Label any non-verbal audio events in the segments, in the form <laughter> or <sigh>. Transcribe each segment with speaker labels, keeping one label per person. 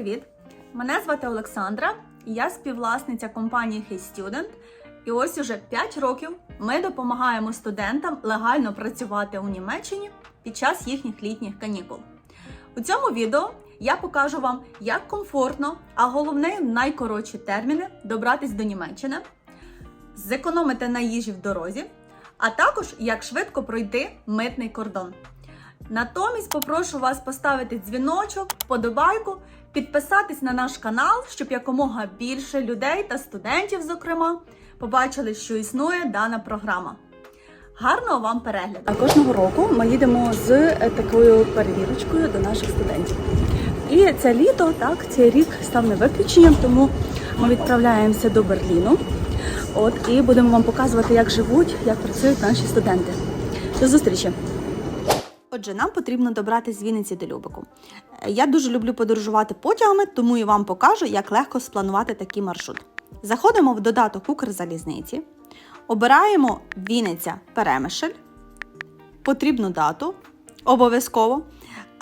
Speaker 1: привіт! Мене звати Олександра, я співвласниця компанії Hey Student. І ось уже 5 років ми допомагаємо студентам легально працювати у Німеччині під час їхніх літніх канікул. У цьому відео я покажу вам, як комфортно, а головне найкоротші терміни добратись до Німеччини, зекономити на їжі в дорозі, а також як швидко пройти митний кордон. Натомість попрошу вас поставити дзвіночок, вподобайку, підписатись на наш канал, щоб якомога більше людей та студентів, зокрема, побачили, що існує дана програма. Гарного вам перегляду! Кожного року ми їдемо з е, такою перевірочкою до наших студентів. І це літо, так, цей рік став не виключенням, тому ми відправляємося до Берліну. От і будемо вам показувати, як живуть, як працюють наші студенти. До зустрічі! Отже, нам потрібно добрати з Вінниці до Любику. Е, Я дуже люблю подорожувати потягами, тому і вам покажу, як легко спланувати такий маршрут. Заходимо в додаток Укрзалізниці, обираємо Вінниця Перемишль, потрібну дату, обов'язково.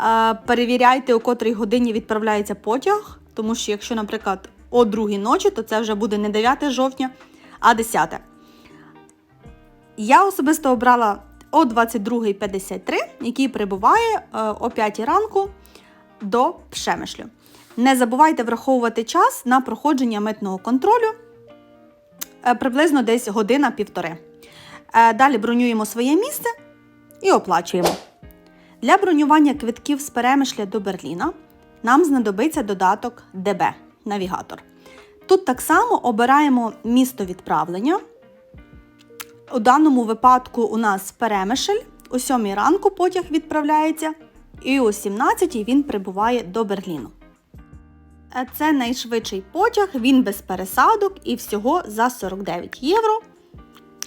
Speaker 1: Е, Перевіряйте, у котрій годині відправляється потяг, тому що якщо, наприклад, о 2 ночі, то це вже буде не 9 жовтня, а 10. Я особисто обрала о 22.53, який прибуває е, о 5 ранку до Пшемишлю. Не забувайте враховувати час на проходження митного контролю е, приблизно десь година-півтори. Е, Далі бронюємо своє місце і оплачуємо. Для бронювання квитків з Перемишля до Берліна нам знадобиться додаток ДБ навігатор. Тут так само обираємо місто відправлення. У даному випадку у нас перемишель. О 7 ранку потяг відправляється, і о 17 він прибуває до Берліну. Е, Це найшвидший потяг, він без пересадок і всього за 49 євро.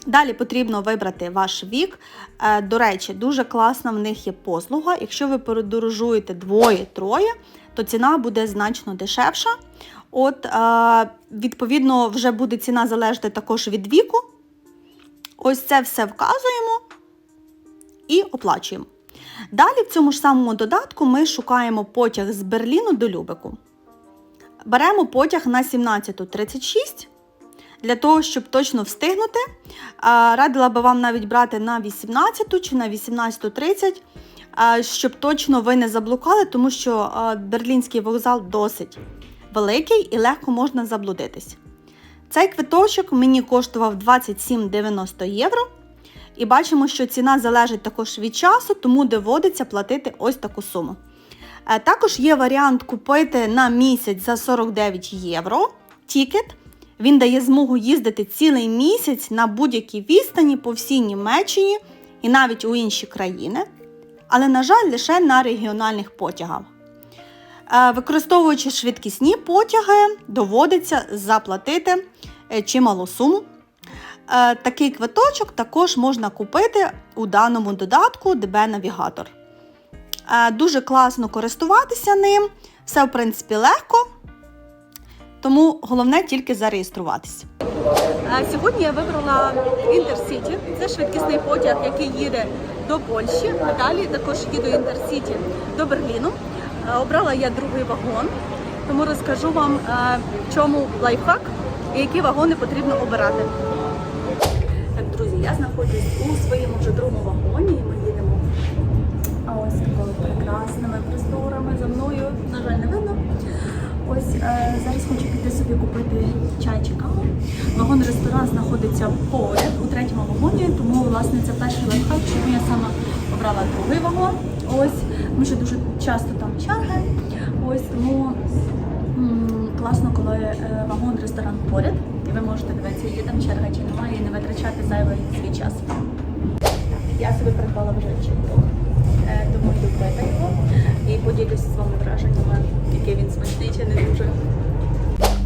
Speaker 1: Далі потрібно вибрати ваш вік. Е, До речі, дуже класна в них є послуга. Якщо ви подорожуєте двоє-троє, то ціна буде значно дешевша. От, е, відповідно, вже буде ціна залежати також від віку. Ось це все вказуємо і оплачуємо. Далі в цьому ж самому додатку ми шукаємо потяг з Берліну до Любеку. Беремо потяг на 17.36 для того, щоб точно встигнути. Радила би вам навіть брати на 18 чи на 18.30, щоб точно ви не заблукали, тому що берлінський вокзал досить великий і легко можна заблудитись. Цей квиточок мені коштував 27,90 євро. І бачимо, що ціна залежить також від часу, тому доводиться платити ось таку суму. Е, Також є варіант купити на місяць за 49 євро тікет. Він дає змогу їздити цілий місяць на будь-якій відстані по всій Німеччині і навіть у інші країни. Але, на жаль, лише на регіональних потягах. Е, Використовуючи швидкісні потяги, доводиться заплатити е, чималу суму. Е, Такий квиточок також можна купити у даному додатку DB Навігатор. Е, Дуже класно користуватися ним, все в принципі легко, тому головне тільки зареєструватися. Сьогодні я вибрала Інтерсіті. Це швидкісний потяг, який їде до Польщі. Далі також їду Інтерсіті до Берліну. Е, Обрала я другий вагон, тому розкажу вам, е, в чому лайфхак і які вагони потрібно обирати. Так, друзі, я знаходжусь у своєму вже другому вагоні і ми їдемо ось такими прекрасними просторами за мною. На жаль, не видно. Ось е, зараз хочу піти собі купити чай чи каву. Вагон-ресторан знаходиться поряд у третьому вагоні, тому власне це перший лайфхак, чому я саме обрала другий вагон. Ось, тому що дуже часто там черги. Ось тому класно, коли е, вагон-ресторан поряд, і ви можете дивитися, є там черга чи немає, і не витрачати зайвий свій час. Я собі придбала вже чайок, е, тому йду пити його і поділюся з вами враженнями, який він смачний чи не дуже.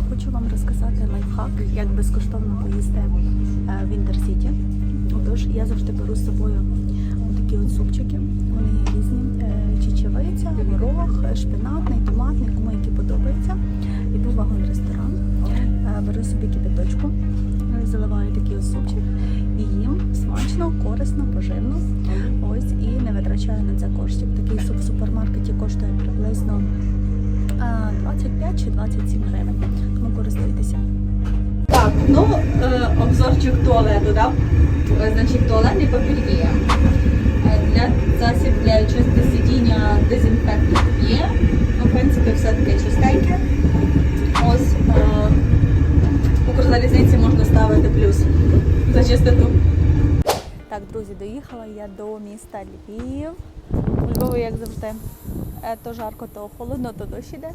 Speaker 1: Хочу вам розказати лайфхак, як безкоштовно поїсти е, в Інтерсіті. Отож, я завжди беру з собою такі от супчики. Вони є різні. Е, Чечевиця, горох, е, шпинатний, томатний, кому які подобається. Іду в вагон-ресторан, е, беру собі кипяточку, е, заливаю такий от супчик і їм смачно, корисно, поживно. Ось і не витрачаю на це коштів. Такий суп в супермаркеті коштує приблизно 25 чи 27 гривень. Тому користуйтеся. Так, ну е, обзорчик туалету, да? Е, Значить, туалетний папір є. Для засіб для чистки сидіння дезінфектор є. Ну, в принципі, все таке чистеньке. Ось Укрзалізниці можна ставити плюс за чистоту. Так, друзі, доїхала я до міста Львів. У Львові, як завжди, е, то жарко, то холодно, то дощ іде.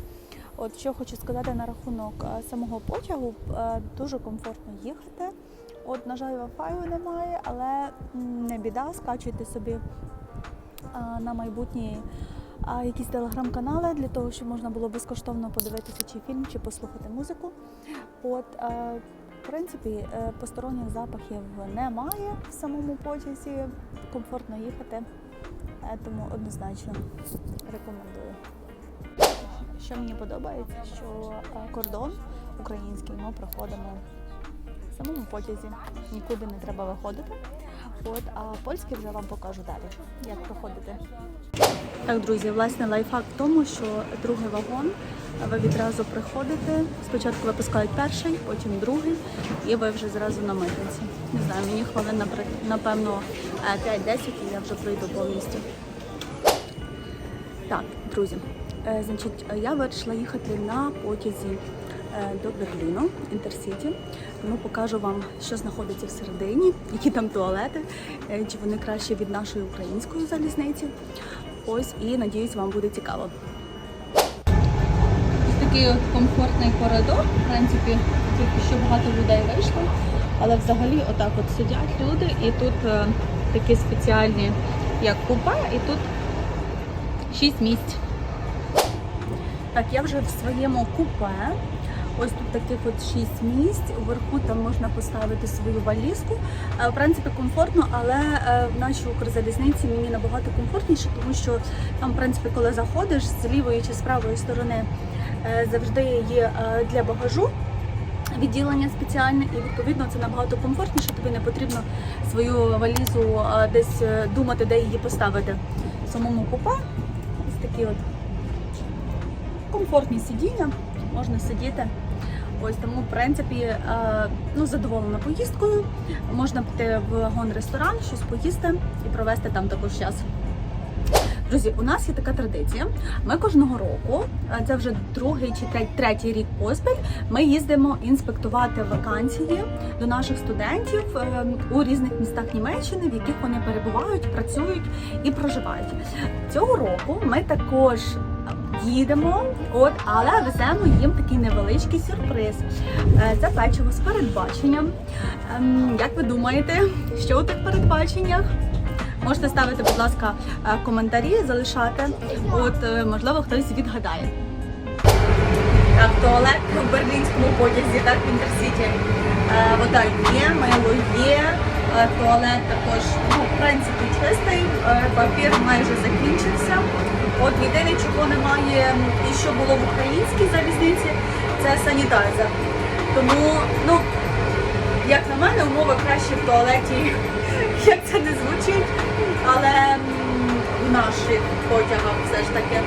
Speaker 1: От що хочу сказати на рахунок е, самого потягу, е, дуже комфортно їхати. От, на жаль, вайфаю немає, але не біда, скачуйте собі на майбутні е, якісь телеграм-канали для того, щоб можна було безкоштовно подивитися чи фільм, чи послухати музику. От, е, в принципі, е, посторонніх запахів немає в самому потязі, комфортно їхати, е, тому однозначно рекомендую. Що мені подобається, що кордон український ми проходимо самому потязі, нікуди не треба виходити. От, а польський вже вам покажу далі, як проходити. Так, друзі, власне, лайфхак в тому, що другий вагон ви відразу приходите. Спочатку випускають перший, потім другий, і ви вже зразу на митниці. Не знаю, мені хвилин, напевно, е, 5-10 і я вже пройду повністю. Так, друзі, е, значить, е, я вирішила їхати на потязі е, до Берліну, Інтерсіті. Тому покажу вам, що знаходиться всередині, які там туалети, е, чи вони краще від нашої української залізниці. Ось і надіюсь, вам буде цікаво. Ось такий от комфортний коридор. В принципі, тільки що багато людей вийшло. Але взагалі отак от сидять люди, і тут е, такі спеціальні, як купе, і тут 6 місць. Так, я вже в своєму купе. Ось тут таких от 6 місць. Уверху там можна поставити свою валізку. Е, В принципі, комфортно, але е, в нашій Укрзалізниці мені набагато комфортніше, тому що там, в принципі, коли заходиш з лівої чи з правої сторони, е, завжди є для багажу. Відділення спеціальне, і відповідно це набагато комфортніше. Тобі не потрібно свою валізу десь думати, де її поставити. Самому купе ось такі от комфортні сидіння, можна сидіти. Ось тому, в принципі, е, ну, задоволена поїздкою. Можна піти в вагон-ресторан, щось поїсти і провести там також час. Друзі, у нас є така традиція. Ми кожного року, е, це вже другий чи третій, третій рік поспіль, ми їздимо інспектувати вакансії до наших студентів е, у різних містах Німеччини, в яких вони перебувають, працюють і проживають. Цього року ми також їдемо, от, але веземо їм такий невеличкий сюрприз. Е, печиво з передбаченням. Ем, Як ви думаєте, що у тих передбаченнях? Можете ставити, будь ласка, е, коментарі, залишати. От, е, можливо, хтось відгадає. Так, туалет в берлінському потязі, так, в Інтерсіті. Вода є, мило є, туалет також, ну, в принципі, чистий, папір майже закінчився. От єдине, чого немає і що було в українській залізниці, це санітайзер. Тому, ну, як на мене, умови краще в туалеті, <laughs> як це не звучить, але в наших потягах все ж таки.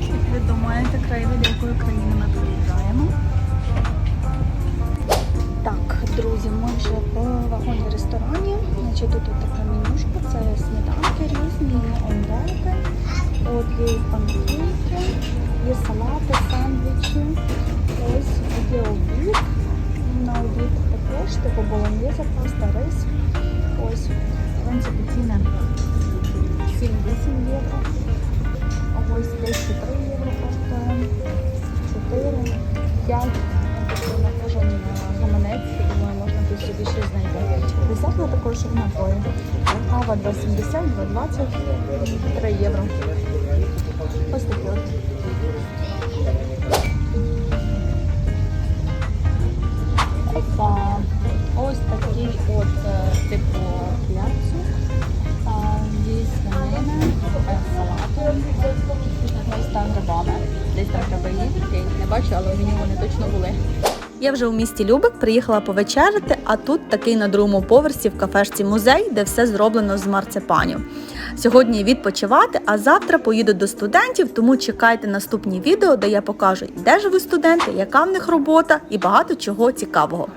Speaker 1: Як ви думаєте, краєвид, до якої країни ми приїжджаємо? Так, друзі, ми вже в вагоні ресторані. Значить, тут така менюшка, це сніданки різні, омлети, от є панкейки, є салати, сандвічі. Ось є обід. На обід також, типу болоньєза, паста, рис. Ось, в принципі, ціни 7-8 євро. Ось десь 3 євро коштує, 4, 5. Тобто на кожен е, гаманець, думаю, можна тут собі щось знайти. Десятна також і напої. Кава 2,70, 2,20, 3 євро. Ось такі от. Я вже у місті Любик приїхала повечеряти, а тут такий на другому поверсі в кафешці музей, де все зроблено з марципанів. сьогодні відпочивати, а завтра поїду до студентів, тому чекайте наступні відео, де я покажу, де живуть студенти, яка в них робота і багато чого цікавого.